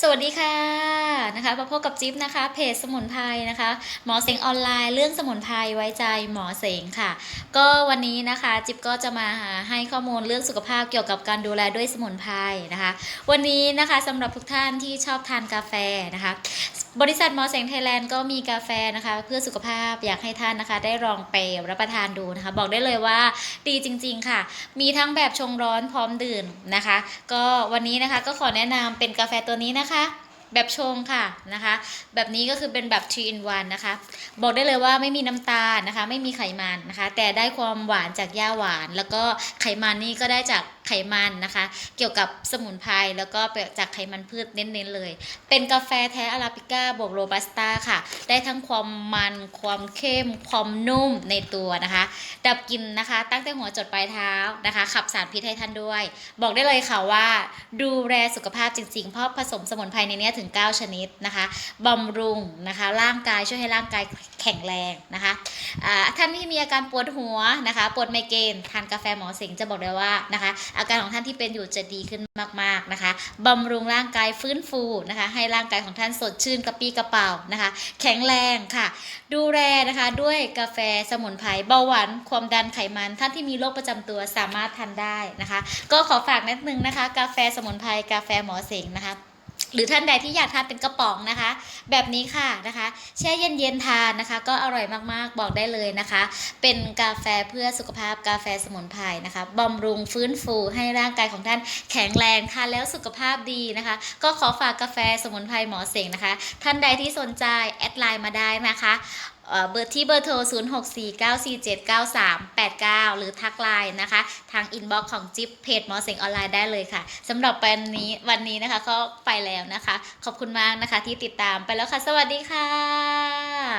สวัสดีค่ะนะคะมาพบกับจิ๊บนะคะ เพจสมุนไพรนะคะ หมอเสงออนไลน์เรื่องสมุนไพรไว้ใจหมอเสงค่ะ ก็วันนี้นะคะจิ๊บก็จะมาให้ข้อมูลเรื่องสุขภาพเกี่ยวกับการดูแลด้วยสมุนไพรนะคะ วันนี้นะคะสำหรับทุกท่านที่ชอบทานกาแฟนะคะ บริษัทหมอเสงไทยแลนด์ก็มีกาแฟนะคะ เพื่อสุขภาพอยากให้ท่านนะคะ ได้ลองไปรับประทานดูนะคะ บอกได้เลยว่าดีจริง ๆค่ะ มีทั้งแบบชงร้อนพร้อมดื่มนะคะ ก็วันนี้นะคะก็ขอแนะนำเป็นกาแฟตัวนี้นะคะแบบชงค่ะนะคะ แบบนี้ก็คือเป็นแบบ 3 in 1นะคะ บอกได้เลยว่าไม่มีน้ำตาลนะคะ ไม่มีไขมันนะคะ แต่ได้ความหวานจากหญ้าหวาน แล้วก็ไขมันนี่ก็ได้จากไขมันนะคะ เกี่ยวกับสมุนไพรแล้วก็จากไขมันพืชเน้นๆเลย เป็นกาแฟแท้อาราบิก้าบวกโรบัสต้าค่ะ ได้ทั้งความมันความเข้ม ความนุ่มในตัวนะคะ ดับกลินนะคะ ตั้งแต่หัวจดปลายเท้านะคะ ขับสารพิษให้ท่านด้วย บอกได้เลยค่ะว่า ดูแลสุขภาพจริงๆ เพราะผสมสมุนไพรในนี้ถึง 9 ชนิดนะคะบำรุงนะคะ ร่างกายช่วยให้ร่างกายแข็งแรงนะคะอ่าท่านที่มีอาการปวดหัวนะคะ ปวดไมเกรนทานกาแฟหมอสิงจะบอกได้ว่านะคะอาการของท่านที่เป็นอยู่จะดีขึ้นมากๆนะคะบำรุงร่างกายฟื้นฟูนะคะ ให้ร่างกายของท่านสดชื่นกระปี้กระเป๋านะคะ แข็งแรงค่ะ ดูแลนะคะด้วยกาแฟสมุนไพรเบาหวานความดันไขมันท่านที่มีโรคประจำตัวสามารถทานได้นะคะ ก็ขอฝากนิดนึงนะคะ กาแฟสมุนไพรกาแฟหมอเสงนะคะ หรือท่านใดที่อยากทานเป็นกระป๋องนะคะ แบบนี้ค่ะนะคะ แช่เย็นๆทานนะคะ ก็อร่อยมากๆบอกได้เลยนะคะ เป็นกาแฟเพื่อสุขภาพกาแฟสมุนไพรนะคะบำรุงฟื้นฟูให้ร่างกายของท่านแข็งแรงทานแล้วสุขภาพดีนะคะ ก็ขอฝากกาแฟสมุนไพรหมอเสงนะคะ ท่านใดที่สนใจแอดไลน์มาได้นะคะ เบอร์ที่เบอร์โทร 0649479389 หรือทักไลน์นะคะ ทางอินบ็อกซ์ของจิ๊บเพจหมอเสงออนไลน์ได้เลยค่ะสำหรับวันนี้วันนี้นะคะก็ไปแล้วนะคะ ขอบคุณมากนะคะที่ติดตามไปแล้วค่ะ สวัสดีค่ะ